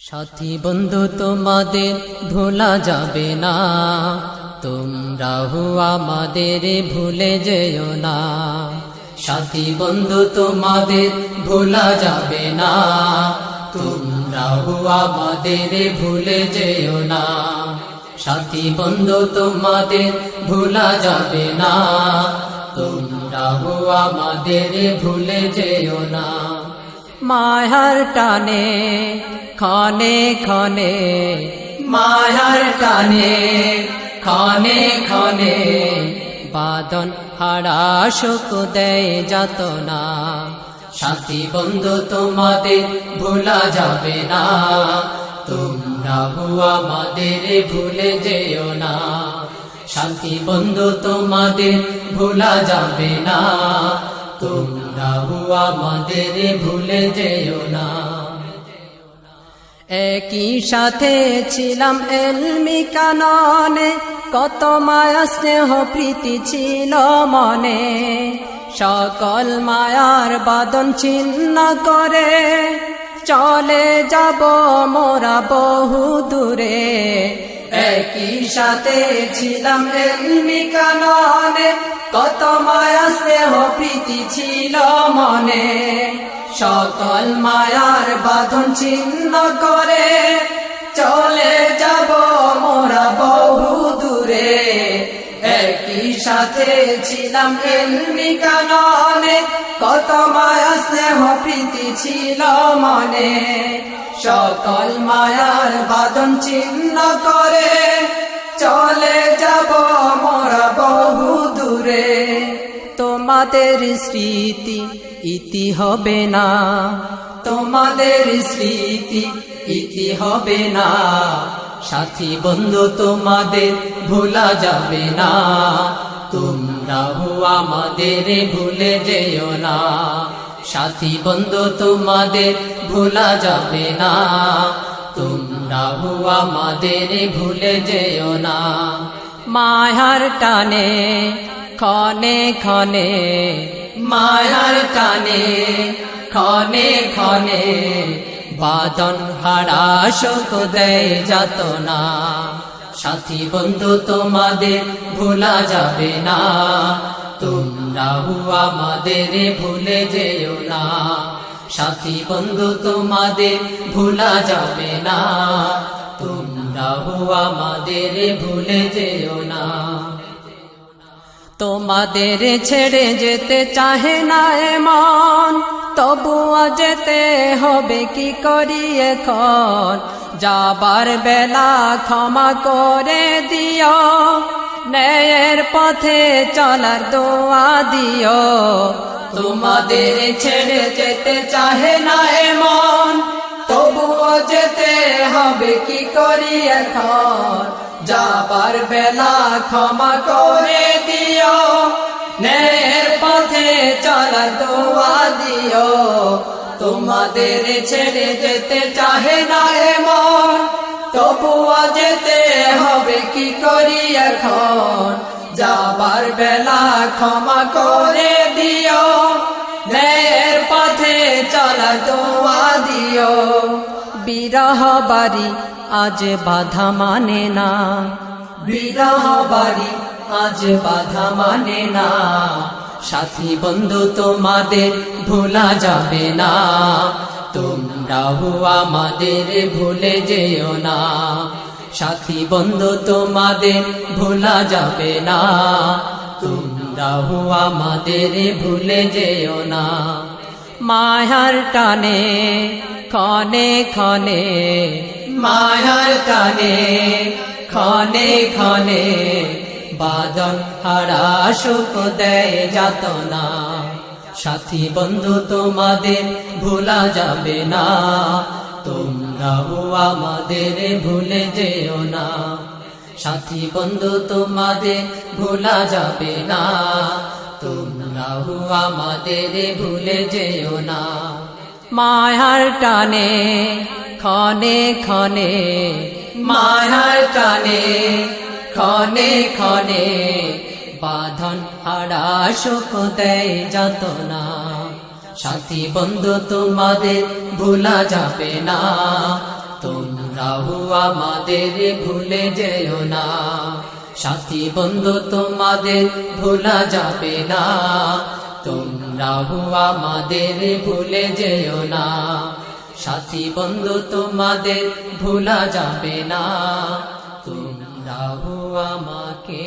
সাথী বন্ধু, তোমাদের ভোলা যাবে না। তোমরাও আমাদের ভুলে যেও না। সাথী বন্ধু, তোমাদের ভোলা যাবে না। তোমরাও আমাদের ভুলে যেও না। সাথী বন্ধু, তোমাদের ভোলা যাবে না। তোমরাও আমাদের ভুলে যেও না। মায়ার টানে খনে খনে মায়ার টানে খনে খনে বাদন হারা শোক দেয় যাত না সাথী বন্ধু, তোমাদের ভোলা যাবে না। তোমরা আমাদের ভুলে যেও না। সাথী বন্ধু, তোমাদের ভোলা যাবে না। তোমরা আমাদের ভুলে যেও না। একই সাথে ছিলাম এলমি কাননে, কত মায়া স্নেহ প্রীতি ছিল মনে। সকল মায়ার বাদন ছিন্ন করে, চলে যাব মোরা বহু দূরে। একই সাথে ছিলাম এলমি কাননে, কত মায়া স্নেহ প্রীতি ছিল মনে। সকল মায়ার বাঁধন ছিন্ন করে চলে যাব মোরা বহু দূরে। একই সাথে ছিলাম এলমি কাননে, কত মায়া স্নেহ প্রীতি ছিল মনে। সকল মায়ার বাঁধন ছিন্ন করে চলে যাব মোরা বহু দূরে। তোমাদের স্মৃতি ইতি হবে না। তোমাদের স্মৃতি ইতি হবে না। সাথী বন্ধু, তোমাদের ভোলা যাবে না। তোমরাও আমাদের ভুলে যেও না। সাথী বন্ধু, তোমাদের ভোলা যাবে না। তোমরাও আমাদের ভুলে যেও না। মায়ার টানে খনে খনে মায়ার টানে খনে খনে বাদন হারা শোক দেয় যাত না সাথী বন্ধু, তোমাদের ভোলা যাবে না। তোমরাও আমাদের ভুলে যেও না। সাথী বন্ধু, তোমাদের ভোলা যাবে না। তোমরাও আমাদের ভুলে যেও না। তোমাদের ছেড়ে যেতে চাহে না এমন। তবুও যেতে হবে, কি করি এখন? যাবার বেলা ক্ষমা করে দিও, ন্যায়ের পথে চলার দোয়া দিও। তোমাদের ছেড়ে যেতে চাহে না এমন। তবুও যেতে হবে, কি করি এখন? যাবার বেলা ক্ষমা করে দিও। পথে চলার দোয়া দিও। তোমাদের ছেড়ে যেতে চাহে না এমন। তবুও যেতে হবে কি করি এখন? যাবার বেলা ক্ষমা করে দিও। ন্যায়ের পথে চলার দোয়া দিও। বিরহ বাড়ি আজ বাধা মানে না। বিরহ বাড়ি আজ বাধা মানে না। সাথী বন্ধু, তোমাদের ভোলা যাবে না। তোমরাও আমাদের ভুলে যেও না। সাথী বন্ধু, তোমাদের ভোলা যাবে না। তোমরাও আমাদের ভুলে যেও না। মায়ার টানে খনে খনে মায়ার টানে খনে খনে বাদন হারা শোক দেয় যাত না সাথী বন্ধু, তোমাদের ভোলা যাবে না। তোমরাও আমাদের ভুলে যেও না। সাথী বন্ধু, তোমাদের ভোলা যাবে না। তোমরাও আমাদের ভুলে যেও না। মায়ার টানে খনে খনে মায়ার টানে খনে খনে বাঁধন হারা শোক দেয় যাত না সাথী বন্ধু, তোমাদের ভোলা যাবে না। তোমরাও আমাদের ভুলে যেও না। সাথী বন্ধু, তোমাদের ভোলা যাবে না। তোমরাও আমাদের ভুলে যেও না। সাথী বন্ধু, তোমাদের ভোলা যাবে না। তোমরাও আমাকে